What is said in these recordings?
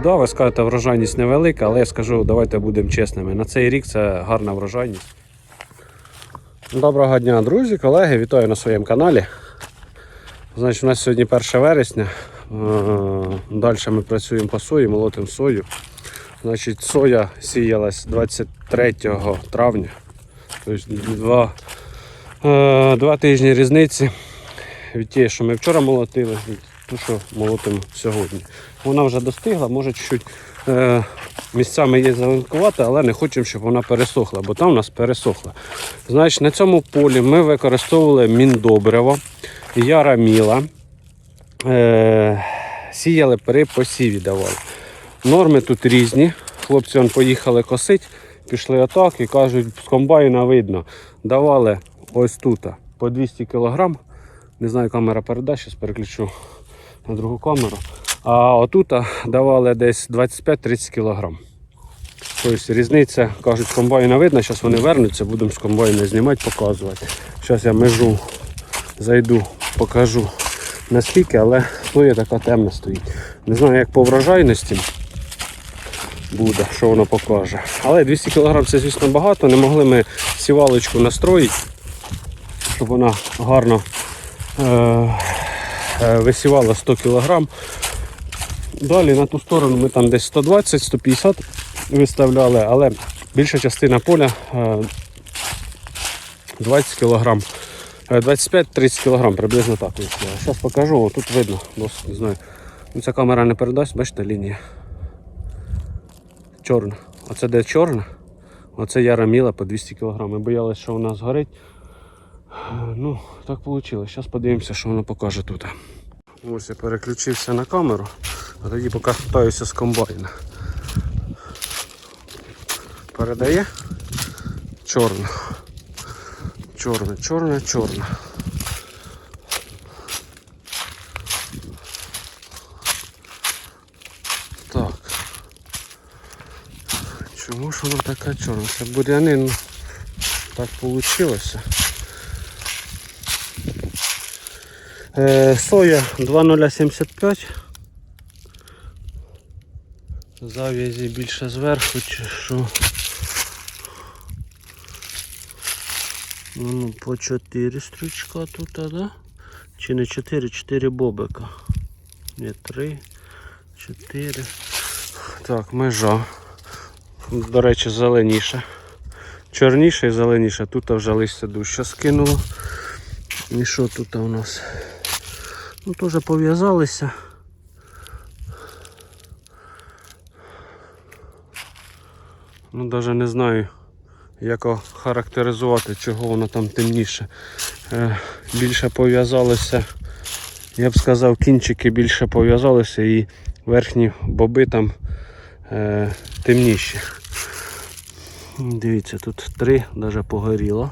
Да, ви скажете, врожайність невелика, але я скажу, давайте будемо чесними. На цей рік це гарна врожайність. Доброго дня, друзі, колеги, вітаю на своєму каналі. Значить, у нас сьогодні 1 вересня. Далі ми працюємо по сої, молотимо сою. Значить, соя сіялась 23 травня. Тобто два, е, два тижні різниці від тієї, що ми вчора молотили, ту, що молотимо сьогодні. Вона вже достигла, може чуть-чуть е, місцями є зеленкувати, але не хочемо, щоб вона пересохла, бо там у нас пересохла. Значить, на цьому полі ми використовували міндобриво, яра міла, е, сіяли при посіві давали. Норми тут різні. Хлопці он поїхали косити, пішли отак і кажуть, з комбайна видно. Давали ось тут по 200 кг. Не знаю, камера передасть, зараз переключу на другу камеру. А отут давали десь 25-30 кг. Тобто різниця, кажуть, комбайна видно, зараз вони вернуться, будемо з комбайна знімати, показувати. Зараз я межу зайду, покажу наскільки, але соя така темна стоїть. Не знаю, як по врожайності буде, що воно покаже. Але 200 кг це, звісно, багато. Не могли ми сівалочку настроїти, щоб вона гарно е, висівала 100 кг. Далі на ту сторону ми там десь 120-150 виставляли, але більша частина поля е, 20 кг. 25-30 кг приблизно так. Зараз покажу, О, тут видно, досить не знаю. Ну, Ця камера не передасть, бачите, лінія. Чорна. Оце де чорна, оце яра міла по 200 кг. Ми боялися, що вона згорить. Е, Ну, так вийшло. Зараз подивимося, що воно покаже тут. Ось я переключився на камеру, а тоді поки питаюся з комбайна. Передає чорна. Чорна, чорна, чорна. Так. Чому ж вона така чорна? Це бурянин так вийшло. Е, соя 2075. Зав'язі більше зверху чи що. Ну, по 4 стрічка тут, а, да? Чи не 4, 4 бобика. Ні, 3, 4. Так, межа. До речі, зеленіше. Чорніше і зеленіше. Тут вже листя дужче скинуло. І що тут у нас? Ну, теж пов'язалися. Ну, навіть не знаю, як характеризувати, чого воно там темніше. Е, більше пов'язалися, я б сказав, кінчики більше пов'язалися і верхні боби там е, темніші. Дивіться, тут три навіть погоріло.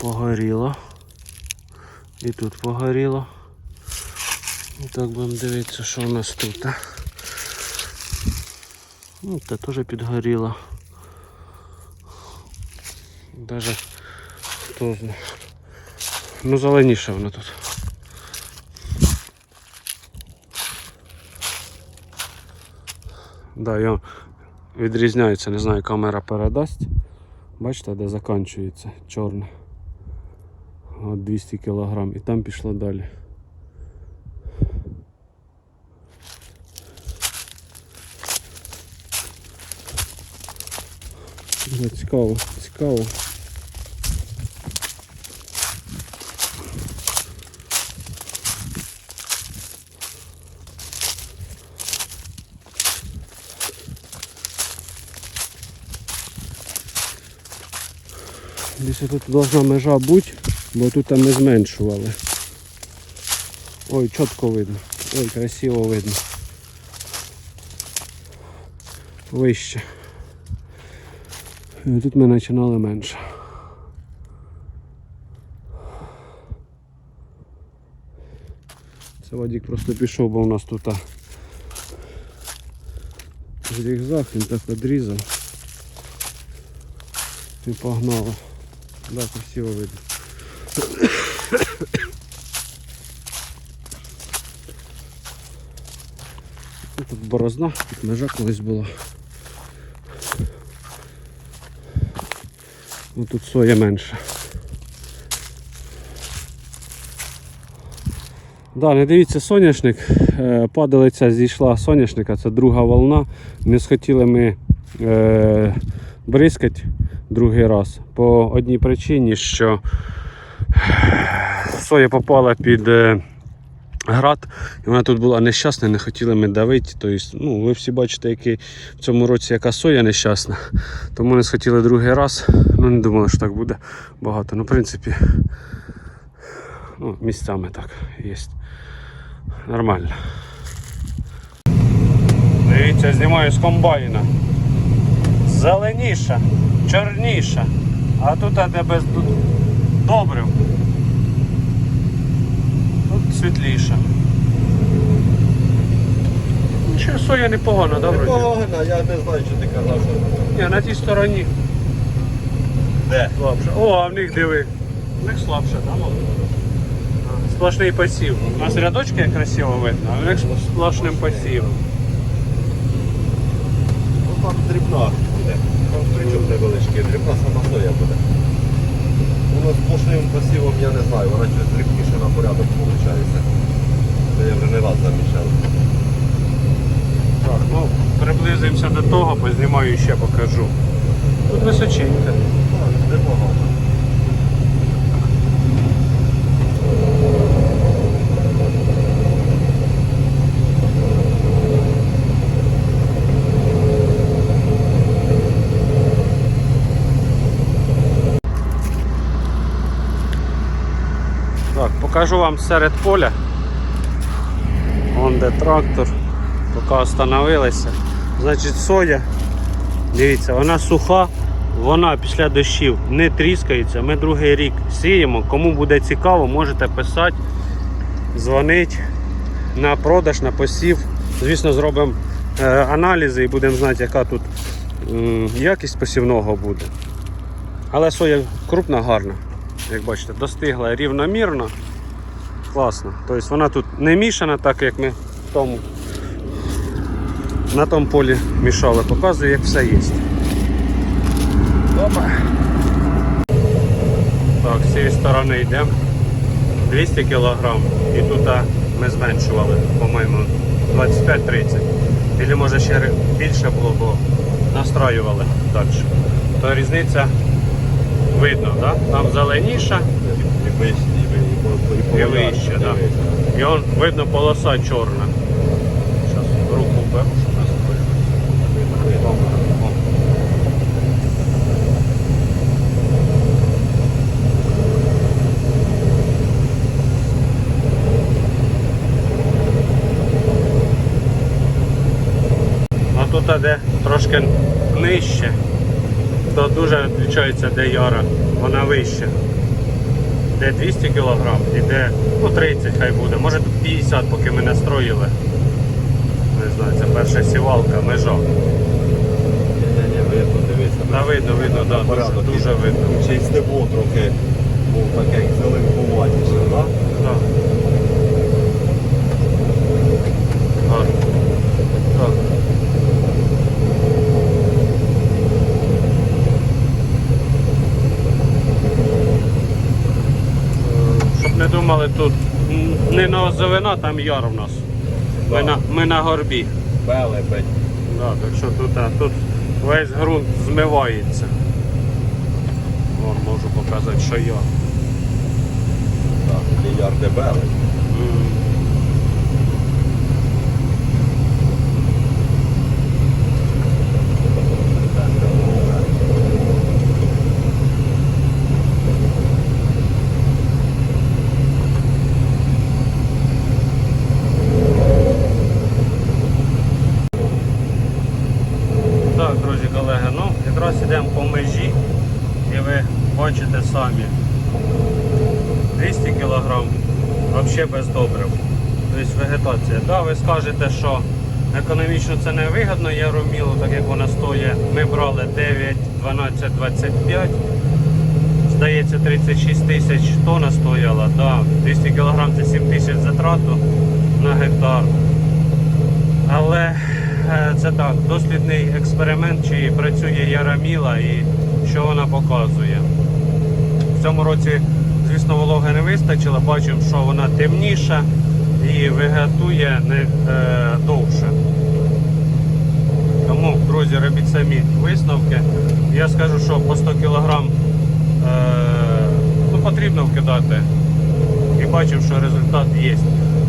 Погоріло. І тут погоріло. І так будемо дивитися, що у нас тут. Ну, це теж підгоріло. Даже хто знає. Ну зеленіше воно тут. Да, я відрізняється, не знаю, камера передасть. Бачите, де закінчується чорне. От 200 кг і там пішло далі. Ну, Цікаво, цікаво. Десь тут должна межа бути, бо тут ми зменшували. Ой, чітко видно. Ой, красиво видно. Вище. І тут ми починали менше. Це Вадік просто пішов, бо у нас тут зігзаг, він так відрізав. І погнало. Да, красиво видно. Тут борозна, тут межа колись була. Ну, тут соя менше. Да, не дивіться соняшник. Е, Падалиця зійшла соняшника, це друга волна. Не схотіли ми е, бризкати другий раз. По одній причині, що соя попала під е, град, і вона тут була нещасна, не хотіли ми давити. Тобто, ну, ви всі бачите, який в цьому році яка соя нещасна. Тому не схотіли другий раз. Ну, не думали, що так буде багато. Ну, в принципі, ну, місцями так є. Нормально. Дивіться, знімаю з комбайна. Зеленіша, чорніша. А тут де без добрив. Тут світліша. Нічого, соя непогано, добре. Непогано, я не знаю, що ти казав, що Ні, на тій стороні де. слабше. О, а в них диви. В них слабше, там. от. А, Сплошний посів. У нас рядочки красиво видно, а в них сплошним посівом. Ну там дрібна буде. Там стрічок невеличкий, дрібна сама соя буде. Воно сплошним посівом я не знаю, вона щось дрібніше на порядок виходить. Це я вже не раз замічав. Так, ну, приблизимося до того, познімаю і ще покажу. Тут височенька. Непогано. Так, покажу вам серед поля. Вон де трактор. Поки остановилися. Значить соя. Дивіться, вона суха, вона після дощів не тріскається. Ми другий рік сіємо. Кому буде цікаво, можете писати, дзвонити на продаж, на посів. Звісно, зробимо е, аналізи і будемо знати, яка тут якість посівного буде. Але соя крупна, гарна. Як бачите, достигла рівномірно. Класно. Тобто вона тут не мішана, так як ми в тому, на тому полі мішали. Показую, як все є. Опа. Так, з цієї сторони йдемо. 200 кг. І тут ми зменшували, по-моєму, 25-30. Або може ще більше було, бо настраювали далі. То різниця видно, да? там зеленіша І вище, ви- і он видно полоса чорна. Зараз руку беру, щоб нас видно. А тут де трошки нижче, то дуже відрізняється, де яра, вона вища. Де 200 кг і де ну, 30 хай буде, може тут 50, поки ми не строїли. Не знаю, це перша сівалка, межа. Та видно, видно, да, дуже, дуже видно. Ще й стебло трохи був таке як зеленкуватіше, так? Гарно. Так. Не думали, тут не не нозовина, там яр у нас. Ми на, ми на горбі. Белебень. Да, так що тут, а, тут весь ґрунт змивається. Вон, можу показати, що я. Так, де яр де Так, друзі колеги, ну якраз йдемо по межі і ви бачите самі. 200 кг взагалі без добрив. Тобто вегетація. Да, ви скажете, що економічно це не вигідно яромілу, так як вона стоїть. Ми брали 9, 12, 25. Здається, 36 тисяч тонна стояла. Да. 200 кг це 7 тисяч затрату на гектар. Але е, це так, дослідний експеримент, чи працює Яраміла і що вона показує. Цьому році, звісно, вологи не вистачило, бачимо, що вона темніша і вегетує не е, довше. Тому, друзі, робіть самі висновки. Я скажу, що по 100 кг е, ну, потрібно вкидати. І бачимо, що результат є.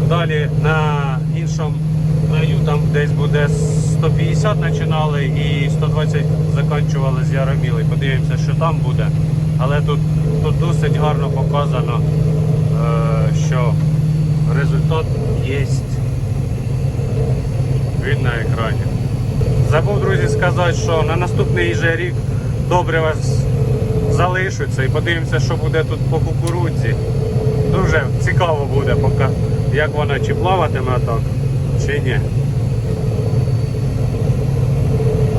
Далі на іншому краю там десь буде 150 починали і 120 закінчували з Яроміли. Подивимося, що там буде. Але тут, тут досить гарно показано, е, що результат є. Він на екрані. Забув, друзі, сказати, що на наступний же рік добре вас залишаться і подивимося, що буде тут по кукурудзі. Дуже цікаво буде, поки, як вона чи плаватиме так, чи ні.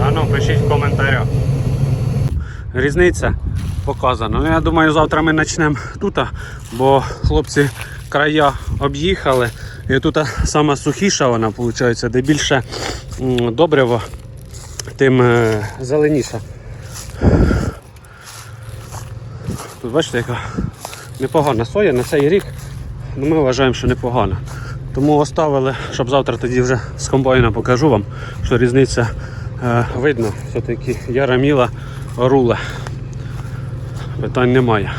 А ну, пишіть в коментарях. Різниця показана. Ну, я думаю, завтра ми почнемо тут, бо хлопці края об'їхали. І тут сама сухіша вона виходить, де більше добрива, тим е, зеленіша. Тут бачите, яка непогана соя на цей рік. Ну, ми вважаємо, що непогана. Тому оставили, щоб завтра тоді вже з комбайна покажу вам, що різниця е, видно. Все-таки яраміла руле. Питань немає.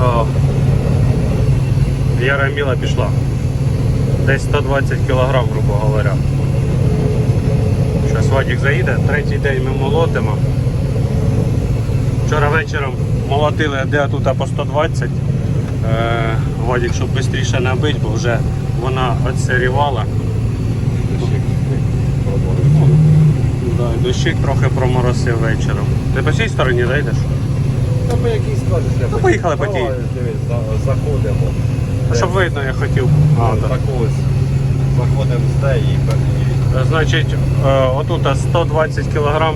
О, Яраміла пішла. Десь 120 кг, грубо говоря. Зараз Вадік заїде, третій день ми молотимо. Вчора вечором молотили де тут по 120. Е, Вадік, щоб швидше набити, бо вже вона і дощик трохи проморосив вечором. Ти по цій стороні зайдеш? Та по якій скажеш, я Ну, поїхали по тій. Заходимо. Щоб видно, я хотів. А, так. так ось. Заходимо з те і Е, Значить, е, отут 120 кг.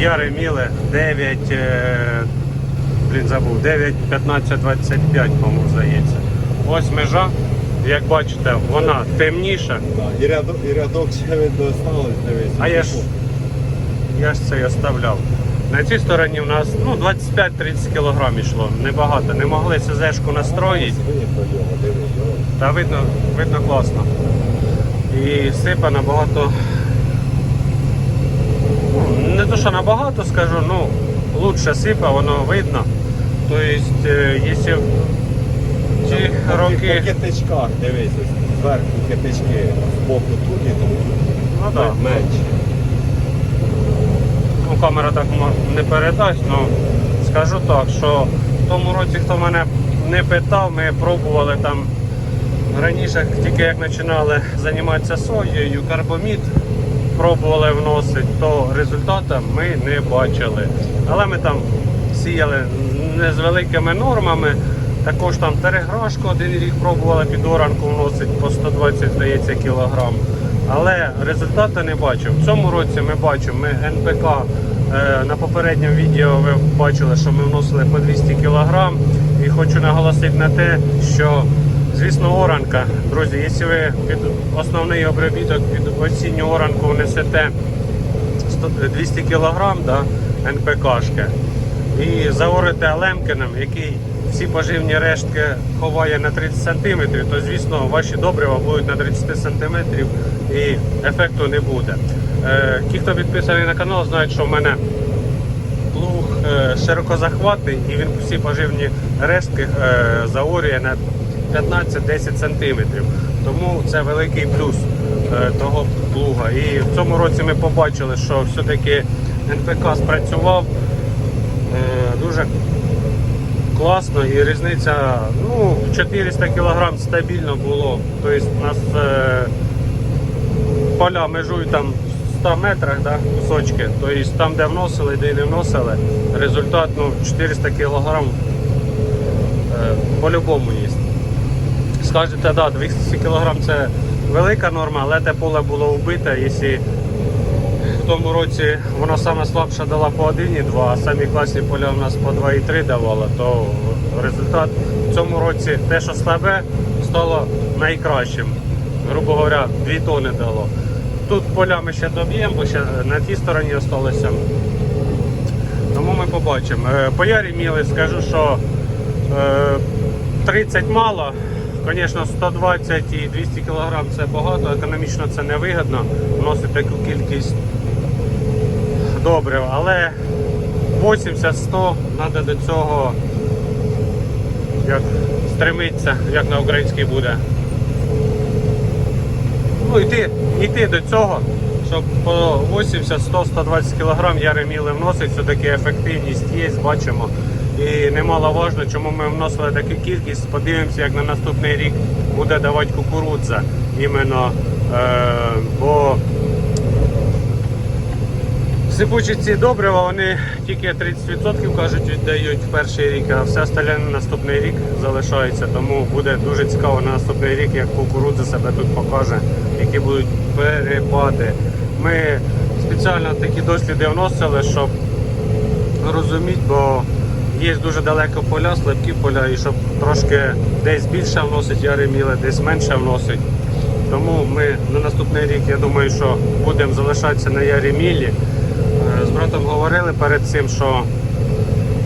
Яри міли 9, е, блін, забув, 9, 15, 25, по-моєму, здається. Ось межа. Як бачите, вона темніша. І рядок, і рядок ще видно осталось. А я ж, я ж це і оставляв. На цій стороні у нас ну, 25-30 кг йшло, небагато. Не могли СЗшку настроїти. Та видно, видно класно. І сипа набагато. Ну, не то, що набагато скажу, ну лучше сипа, воно видно. Тобто, е, якщо в ті По роки. китичках, дивись, зверху китички, з боку тут і тут. Ну так. Менше. Ну, камера так не передасть, ну скажу так, що в тому році, хто мене не питав, ми пробували там раніше, тільки як починали займатися соєю, карбомід пробували вносити, то результату ми не бачили. Але ми там сіяли не з великими нормами. Також там тереграшку один рік пробували під оранку вносити по 120, здається, кілограм. Але результату не бачив. В цьому році ми бачимо, ми НПК е, на попередньому відео ви бачили, що ми вносили по 200 кг. І хочу наголосити на те, що звісно оранка, друзі, якщо ви під основний обробіток під осінню оранку внесете 100 200 кг да, НПКшки і заорите Лемкином, який всі поживні рештки ховає на 30 см, то звісно ваші добрива будуть на 30 см і ефекту не буде. Е, ті, хто підписаний на канал, знають, що в мене плуг е, широкозахватний і він всі поживні рештки е, заорює на 15-10 см. Тому це великий плюс того плуга. І в цьому році ми побачили, що все-таки НПК спрацював дуже класно і різниця ну, 400 кг стабільно було. Тобто у нас е, поля межують там 100 метрах да, кусочки. Тобто там, де вносили, де не вносили, результат ну, 400 кг е, по-любому є. Скажете, да, 200 кг це велика норма, але те поле було вбите. Якщо в тому році воно саме слабше дала по 1,2, а самі класні поля у нас по 2,3 давало, то результат в цьому році те, що слабе, стало найкращим. Грубо говоря, 2 тони дало. Тут поля ми ще доб'ємо, бо ще на тій стороні залишилося. Тому ми побачимо. Е, По ярі міли скажу, що е, 30 мало. Звісно, 120 і 200 кг це багато, економічно це невигідно вносити таку кількість добрив, але 80-100 треба до цього як стремитися, як на українській буде. Ну, йти, йти до цього, щоб по 80, 100, 120 кг яри міли вносить, все-таки ефективність є, бачимо. І немаловажно, чому ми вносили таку кількість. Подивимося, як на наступний рік буде давати кукурудза. Іменно, е, бо Сипучі ці добрива, вони тільки 30% кажуть віддають в перший рік, а все остальне на наступний рік залишається. Тому буде дуже цікаво на наступний рік, як кукурудза себе тут покаже, які будуть перепади. Ми спеціально такі досліди вносили, щоб розуміти, бо є дуже далеко поля, слабкі поля, і щоб трошки десь більше вносить яреміле, десь менше вносить. Тому ми на наступний рік, я думаю, що будемо залишатися на Яремілі. Братом говорили перед цим, що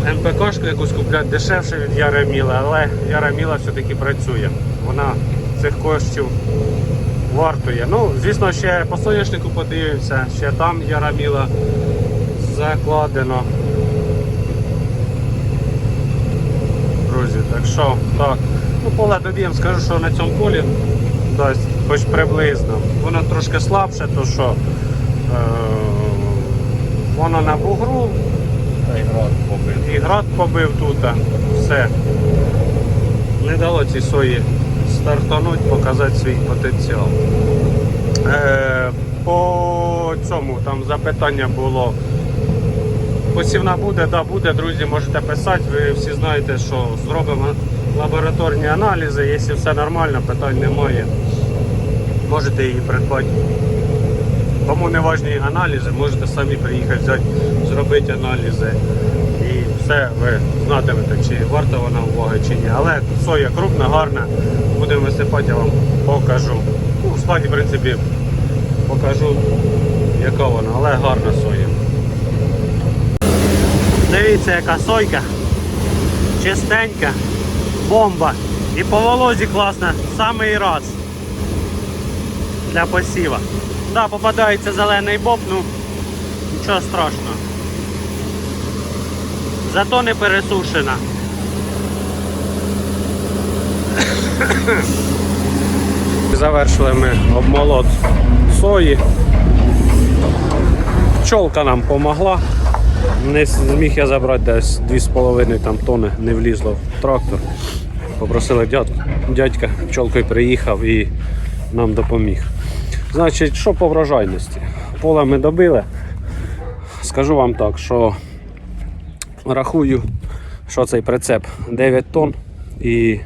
НПКшку якусь купляти дешевше від Яреміла, але Яреміла все-таки працює. Вона цих коштів вартує. Ну, звісно, ще по соняшнику подивимося, ще там Яраміла закладено. Друзі, так що так. Ну, поле доб'ємо, скажу, що на цьому полі дасть хоч приблизно. Воно трошки слабше, то що е, воно на бугру, Та й град побив. і град побив тут. Все. Не дало цій сої стартануть, показати свій потенціал. Е, по цьому там запитання було. Посівна буде, да, буде, друзі, можете писати. Ви всі знаєте, що зробимо лабораторні аналізи. Якщо все нормально, питань немає. Можете її придбати. Кому не важні аналізи, можете самі приїхати взяти, зробити аналізи. І все ви знатимете, чи варта вона уваги, чи ні. Але соя крупна, гарна. Будемо висипати, я вам покажу. Ну, в складі, в принципі, покажу, яка вона, але гарна соя. Дивіться, яка сойка. Чистенька, бомба. І по волозі класна, самий раз для посіва. Да, попадається зелений боб, ну нічого страшного. Зато не пересушена. Завершили ми обмолот сої. Пчолка нам допомогла. Не зміг я забрати десь 2,5 там тонни, не влізло в трактор. Попросили дядь, дядька, пчолкою приїхав і нам допоміг. Значить, що по врожайності? Поле ми добили. Скажу вам так, що рахую, що цей прицеп 9 тонн. І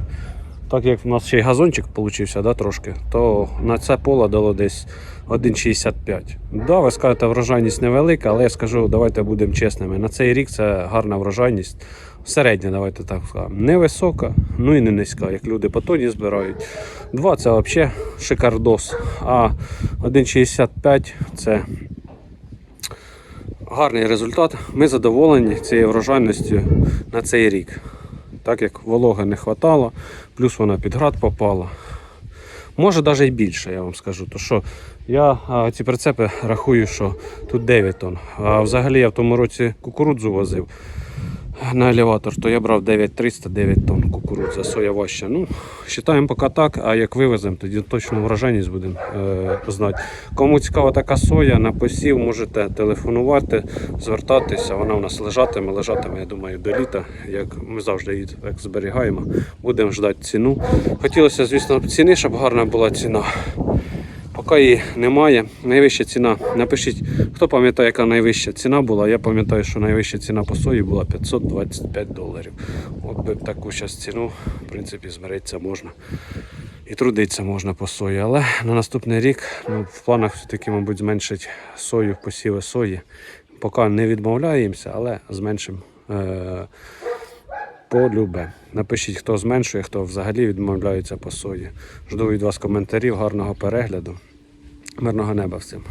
так як в нас ще й газончик получився, да, трошки, то на це поле дало десь 1,65. Да, ви скажете, врожайність невелика, але я скажу, давайте будемо чесними. На цей рік це гарна врожайність. Середня, давайте так скажемо. Невисока, ну і не низька, як люди по тоні збирають. Два це взагалі шикардос. А 1,65 це гарний результат. Ми задоволені цією врожайністю на цей рік. Так як вологи не вистачало, плюс вона під град попала. Може навіть і більше, я вам скажу. То що я а, ці прицепи рахую, що тут 9 тонн. А взагалі я в тому році кукурудзу возив на елеватор, то я брав 9300 9 тонн кукурудза, соя важча. Ну, вважаємо поки так, а як вивеземо, тоді точно врожайність будемо е, знати. Кому цікава така соя, на посів можете телефонувати, звертатися. Вона у нас лежатиме, лежатиме, я думаю, до літа, як ми завжди її так зберігаємо. Будемо ждати ціну. Хотілося, звісно, ціни, щоб гарна була ціна. Такої немає. Найвища ціна. Напишіть, хто пам'ятає, яка найвища ціна була. Я пам'ятаю, що найвища ціна по сої була 525 доларів. От би таку зараз ціну, в принципі, змиритися можна. І трудитися можна по сої. Але на наступний рік ну, в планах все-таки, мабуть, зменшити сою, посіви сої. Поки не відмовляємося, але зменшимо. Е- полюбе. Напишіть, хто зменшує, хто взагалі відмовляється по сої. Жду від вас коментарів, гарного перегляду. Мирного неба всім.